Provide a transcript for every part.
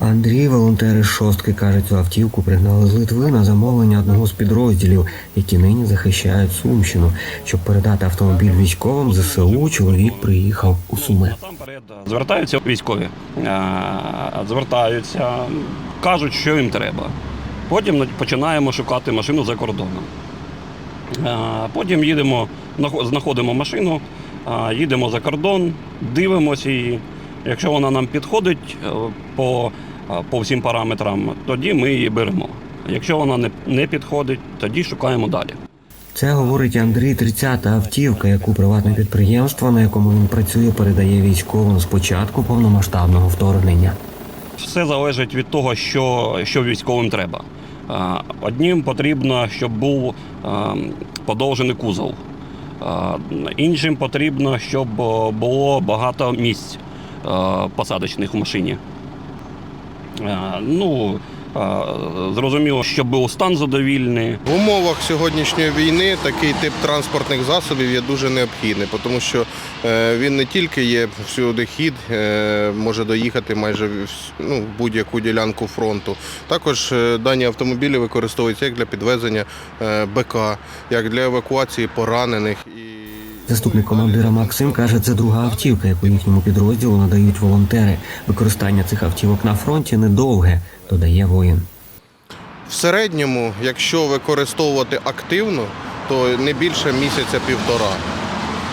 Андрій, волонтери шостки, каже, цю автівку пригнали з Литви на замовлення одного з підрозділів, які нині захищають Сумщину. Щоб передати автомобіль військовим ЗСУ, чоловік приїхав у Суми. Звертаються військові, е, звертаються, кажуть, що їм треба. Потім починаємо шукати машину за кордоном. Е, Потім їдемо, знаходимо машину, е, їдемо за кордон, дивимося її. Якщо вона нам підходить е, по, е, по всім параметрам, тоді ми її беремо. Якщо вона не, не підходить, тоді шукаємо далі. Це говорить Андрій 30-та автівка, яку приватне підприємство, на якому він працює, передає військовим з початку повномасштабного вторгнення. Все залежить від того, що, що військовим треба. Е, Одним потрібно, щоб був подовжений кузов. Іншим потрібно, щоб було багато місць посадочних в машині. Е, Ну, е, зрозуміло, щоб був стан задовільний. В умовах сьогоднішньої війни такий тип транспортних засобів є дуже необхідний, тому що е, він не тільки є всюди хід, е, може доїхати майже ну, в будь-яку ділянку фронту. Також е, дані автомобілі використовуються як для підвезення е, БК, як для евакуації поранених. Заступник командира Максим каже, це друга автівка, яку їхньому підрозділу надають волонтери. Використання цих автівок на фронті недовге, додає воїн. В середньому, якщо використовувати активно, то не більше місяця-півтора.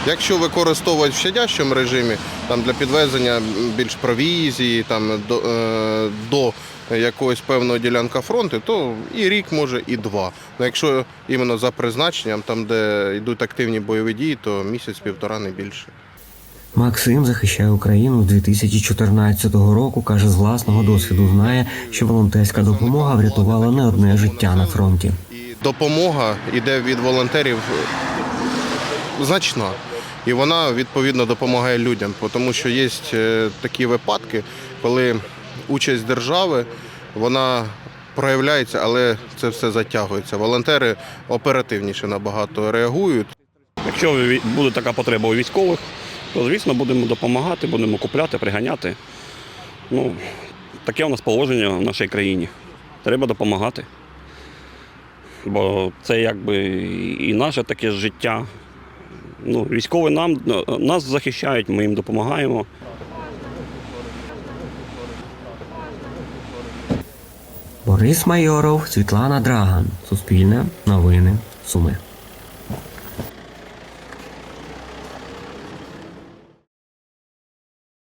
Якщо використовувати в щадящому режимі, там для підвезення більш провізії, там до, е, до якогось певного ділянка фронту, то і рік може, і два. Ну, якщо іменно за призначенням, там де йдуть активні бойові дії, то місяць-півтора не більше. Максим захищає Україну з 2014 року. каже, з власного досвіду знає, що волонтерська допомога врятувала не одне життя на фронті. Допомога йде від волонтерів значна. І вона відповідно допомагає людям, тому що є е, такі випадки, коли участь держави вона проявляється, але це все затягується. Волонтери оперативніше набагато реагують. Якщо буде така потреба у військових, то звісно будемо допомагати, будемо купляти, приганяти. Ну, таке у нас положення в нашій країні. Треба допомагати. Бо це якби і наше таке життя. Ну, військові нам, нас захищають, ми їм допомагаємо. Борис Майоров, Світлана Драган. Суспільне новини. Суми.